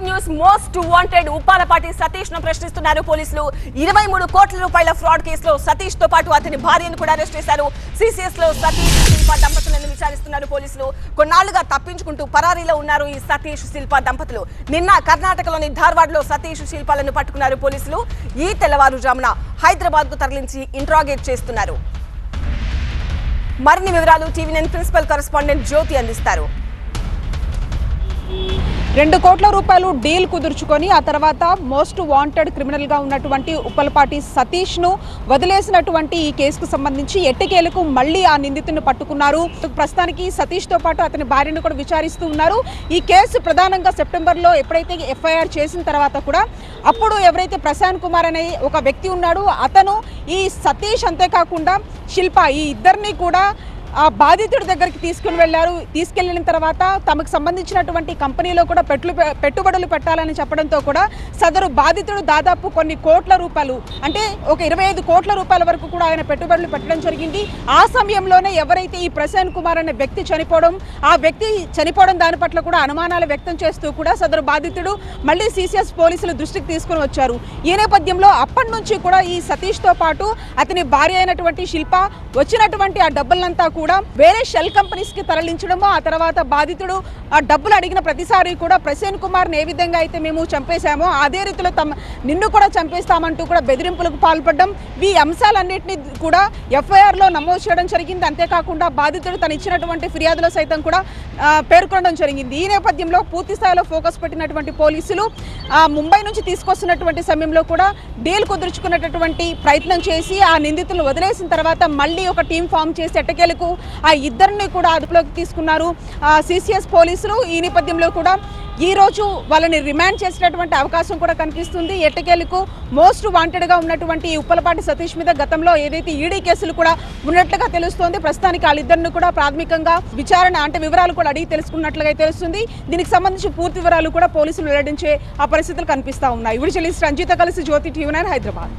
Breaking news. Most wanted Uppalapati సతీష్ను ప్రశ్నిస్తున్నారు పోలీసులు. ఇరవై మూడు కోట్ల రూపాయల ఫ్రాడ్ కేసులో సతీష్తో పాటు అతని భార్యను కూడా అరెస్ట్ చేశారు. సిసిఎస్లో సతీష్ శిల్ప దంపతులను విచారిస్తున్నారు పోలీసులు. కొన్నాళ్ళుగా తప్పించుకుంటూ పరారీలో ఉన్నారు ఈ సతీష్ శిల్ప దంపతులు. నిన్న కర్ణాటకలోని ధార్వాడ్లో సతీష్ శిల్పాలను పట్టుకున్నారు పోలీసులు. ఈ తెల్లవారుజామున హైదరాబాద్కు తరలించి ఇంట్రాగేట్ చేస్తున్నారు. మరిన్ని వివరాలు TV nine principal correspondent Jyothi అందిస్తారు. రెండు కోట్ల రూపాయలు డీల్ కుదుర్చుకొని ఆ తర్వాత మోస్ట్ వాంటెడ్ క్రిమినల్గా ఉన్నటువంటి ఉప్పలపాటి సతీష్ను వదిలేసినటువంటి ఈ కేసుకు సంబంధించి ఎట్టకేలకు మళ్ళీ ఆ నిందితుడిని పట్టుకున్నారు. ప్రస్తుతానికి సతీష్తో పాటు అతని భార్యను కూడా విచారిస్తూ ఉన్నారు. ఈ కేసు ప్రధానంగా సెప్టెంబర్లో ఎప్పుడైతే ఎఫ్ఐఆర్ చేసిన తర్వాత కూడా అప్పుడు ఎవరైతే ప్రశాంత్ కుమార్ అనే ఒక వ్యక్తి ఉన్నాడో అతను ఈ సతీష్ అంతేకాకుండా శిల్ప ఈ ఇద్దరిని కూడా ఆ బాధితుడి దగ్గరికి తీసుకుని వెళ్ళారు. తీసుకెళ్ళిన తర్వాత తమకు సంబంధించినటువంటి కంపెనీలో కూడా పెట్లు పెట్టుబడులు పెట్టాలని చెప్పడంతో కూడా సదరు బాధితుడు దాదాపు కొన్ని కోట్ల రూపాయలు అంటే ఒక ఇరవై ఐదు కోట్ల రూపాయల వరకు కూడా ఆయన పెట్టుబడులు పెట్టడం జరిగింది. ఆ సమయంలోనే ఎవరైతే ఈ ప్రశాంత్ కుమార్ అనే వ్యక్తి చనిపోవడం ఆ వ్యక్తి చనిపోవడం దాని పట్ల కూడా అనుమానాలు వ్యక్తం చేస్తూ కూడా సదరు బాధితుడు మళ్ళీ సిసిఎస్ పోలీసులు దృష్టికి తీసుకుని వచ్చారు. ఈ నేపథ్యంలో అప్పటి నుంచి కూడా ఈ సతీష్తో పాటు అతని భార్య అయినటువంటి శిల్ప వచ్చినటువంటి ఆ డబ్బులంతా కూడా వేరే షెల్ కంపెనీస్కి తరలించడము ఆ తర్వాత బాధితుడు ఆ డబ్బులు అడిగిన ప్రతిసారి కూడా ప్రసేన్ కుమార్ని ఏ విధంగా అయితే మేము చంపేశామో అదే రీతిలో తమ నిన్ను కూడా చంపేస్తామంటూ కూడా బెదిరింపులకు పాల్పడడం ఈ అంశాలన్నింటినీ కూడా ఎఫ్ఐఆర్లో నమోదు చేయడం జరిగింది. అంతేకాకుండా బాధితుడు తను ఇచ్చినటువంటి ఫిర్యాదులో సైతం కూడా పేర్కొనడం జరిగింది. ఈ నేపథ్యంలో పూర్తి స్థాయిలో ఫోకస్ పెట్టినటువంటి పోలీసులు ముంబై నుంచి తీసుకొస్తున్నటువంటి సమయంలో కూడా డీల్ కుదుర్చుకున్నటువంటి ప్రయత్నం చేసి ఆ నిందితులను వదిలేసిన తర్వాత మళ్ళీ ఒక టీం ఫామ్ చేసి ఎట్టకేలకు ఆ ఇద్దరిని కూడా అదుపులోకి తీసుకున్నారు. సిసిఎస్ పోలీసులు ఈ నేపథ్యంలో కూడా ఈ రోజు వాళ్ళని రిమాండ్ చేసినటువంటి అవకాశం కూడా కనిపిస్తుంది. ఎట్టకేలకు మోస్ట్ వాంటెడ్గా ఉన్నటువంటి ఉప్పలపాటి సతీష్ మీద గతంలో ఏదైతే ఈడీ కేసులు కూడా ఉన్నట్లుగా తెలుస్తోంది ప్రస్తుతానికి వాళ్ళిద్దరిని కూడా ప్రాథమికంగా విచారణ అంటే వివరాలు కూడా అడిగి తెలుసుకున్నట్లుగా తెలుస్తుంది. దీనికి సంబంధించి పూర్తి వివరాలు కూడా పోలీసులు వెల్లడించే ఆ పరిస్థితులు కనిపిస్తా ఉన్నాయి. విడిచెల్లి రంజిత కలిసి జ్యోతి టీవీ నైన్ హైదరాబాద్.